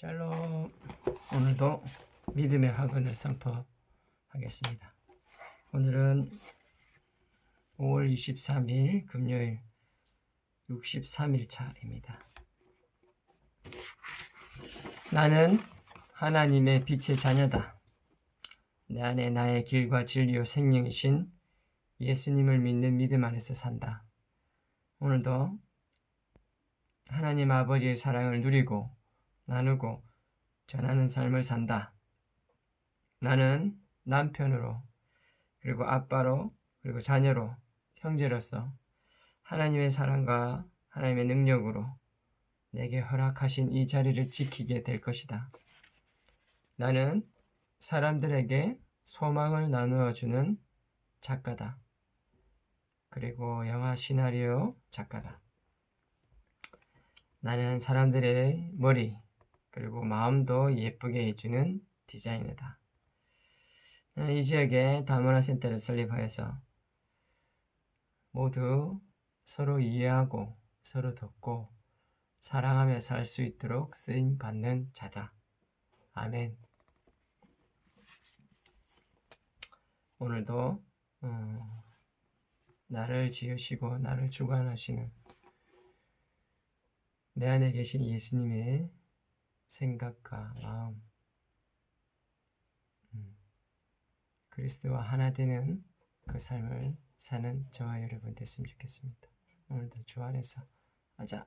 샬롬. 오늘도 믿음의 학원을 선포하겠습니다. 오늘은 5월 23일 금요일 63일 차입니다. 나는 하나님의 빛의 자녀다. 내 안에 나의 길과 진리요 생명이신 예수님을 믿는 믿음 안에서 산다. 오늘도 하나님 아버지의 사랑을 누리고 나누고 전하는 삶을 산다. 나는 남편으로 그리고 아빠로 그리고 자녀로 형제로서 하나님의 사랑과 하나님의 능력으로 내게 허락하신 이 자리를 지키게 될 것이다. 나는 사람들에게 소망을 나누어 주는 작가다. 그리고 영화 시나리오 작가다. 나는 사람들의 머리 그리고 마음도 예쁘게 해주는. 나는 이 지역에 다문화 센터를 설립하여서 모두 서로 이해하고 서로 돕고 사랑하며 살 수 있도록 쓰임 받는 자다. 아멘. 오늘도 어, 나를 지으시고 나를 주관하시는 내 안에 계신 예수님의 생각과 마음, 음, 그리스도와 하나 되는 그 삶을 사는 저와 여러분 됐으면 좋겠습니다. 오늘도 주 안에서 하자.